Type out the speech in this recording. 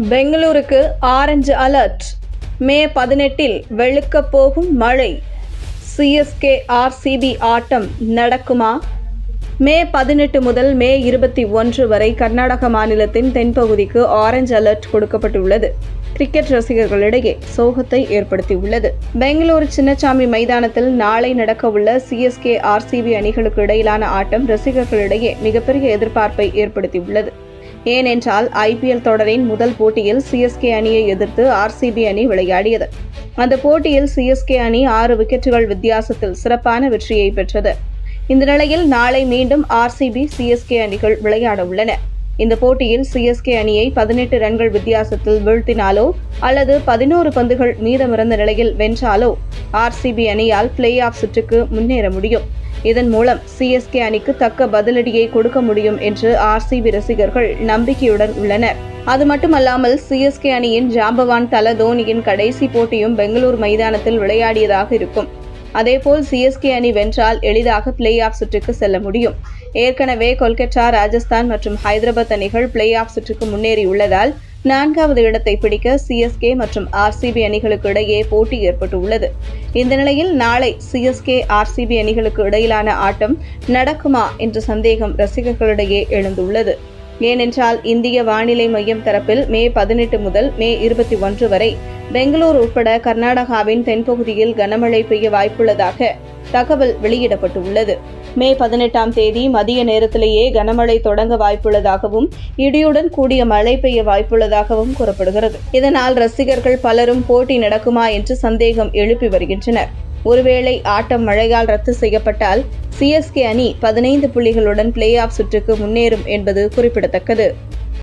பெங்களூருக்கு orange alert. மே பதினெட்டில் வெளுக்கப் போகும் மழை. சிஎஸ்கே ஆர்சிபி ஆட்டம் நடக்குமா? மே பதினெட்டு முதல் மே இருபத்தி ஒன்று வரை கர்நாடக மாநிலத்தின் தென்பகுதிக்கு ஆரஞ்சு அலர்ட் கொடுக்கப்பட்டுள்ளது. கிரிக்கெட் ரசிகர்களிடையே சோகத்தை ஏற்படுத்தியுள்ளது. பெங்களூரு சின்னசாமி மைதானத்தில் நாளை நடக்கவுள்ள சிஎஸ்கே ஆர்சிபி அணிகளுக்கு இடையிலான ஆட்டம் ரசிகர்களிடையே மிகப்பெரிய எதிர்பார்ப்பை ஏற்படுத்தியுள்ளது. ஏனென்றால் ஐபிஎல் தொடரின் முதல் போட்டியில் சிஎஸ்கே அணியை எதிர்த்து ஆர்சிபி அணி விளையாடியது. அந்த போட்டியில் சிஎஸ்கே அணி ஆறு விக்கெட்டுகள் வித்தியாசத்தில் சிறப்பான வெற்றியை பெற்றது. இந்த நிலையில் நாளை மீண்டும் ஆர்சிபி சிஎஸ்கே அணிகள் விளையாட உள்ளன. இந்த போட்டியில் சிஎஸ்கே அணியை பதினெட்டு ரன்கள் வித்தியாசத்தில் வீழ்த்தினாலோ அல்லது பதினோரு பந்துகள் மீதமிருந்த நிலையில் வென்றாலோ ஆர்சிபி அணியால் பிளே ஆஃப் சுற்றுக்கு முன்னேற முடியும். இதன் மூலம் சிஎஸ்கே அணிக்கு தக்க பதிலடியை கொடுக்க முடியும் என்று ஆர்சிபி ரசிகர்கள் நம்பிக்கையுடன் உள்ளனர். அது மட்டுமல்லாமல் சிஎஸ்கே அணியின் ஜாம்பவான் தல தோனியின் கடைசி போட்டியும் பெங்களூர் மைதானத்தில் விளையாடியதாக இருக்கும். அதேபோல் சிஎஸ்கே அணி வென்றால் எளிதாக பிளே ஆஃப் சுற்றுக்கு செல்ல முடியும். ஏற்கனவே கொல்கத்தா ராஜஸ்தான் மற்றும் ஹைதராபாத் அணிகள் பிளே ஆஃப் சுற்றுக்கு முன்னேறியுள்ளதால் நான்காவது இடத்தை பிடிக்க சிஎஸ்கே மற்றும் ஆர்சிபி அணிகளுக்கு இடையே போட்டி ஏற்பட்டுள்ளது. இந்த நிலையில் நாளை சிஎஸ்கே ஆர்சிபி அணிகளுக்கு இடையிலான ஆட்டம் நடக்குமா என்ற சந்தேகம் ரசிகர்களிடையே எழுந்துள்ளது. ஏனென்றால் இந்திய வானிலை மையம் தரப்பில் மே பதினெட்டு முதல் மே இருபத்தி ஒன்று வரை பெங்களூர் உட்பட கர்நாடகாவின் தென்பகுதியில் கனமழை பெய்ய வாய்ப்புள்ளதாக தகவல் வெளியிடப்பட்டுள்ளது. மே பதினெட்டாம் தேதி மதிய நேரத்திலேயே கனமழை தொடங்க வாய்ப்புள்ளதாகவும் இடியுடன் கூடிய மழை பெய்ய வாய்ப்புள்ளதாகவும் கூறப்படுகிறது. இதனால் ரசிகர்கள் பலரும் போட்டி நடக்குமா என்று சந்தேகம் எழுப்பி வருகின்றனர். ஒருவேளை ஆட்டம் மழையால் ரத்து செய்யப்பட்டால் சிஎஸ்கே அணி பதினைந்து புள்ளிகளுடன் பிளே ஆஃப் சுற்றுக்கு முன்னேறும் என்பது குறிப்பிடத்தக்கது.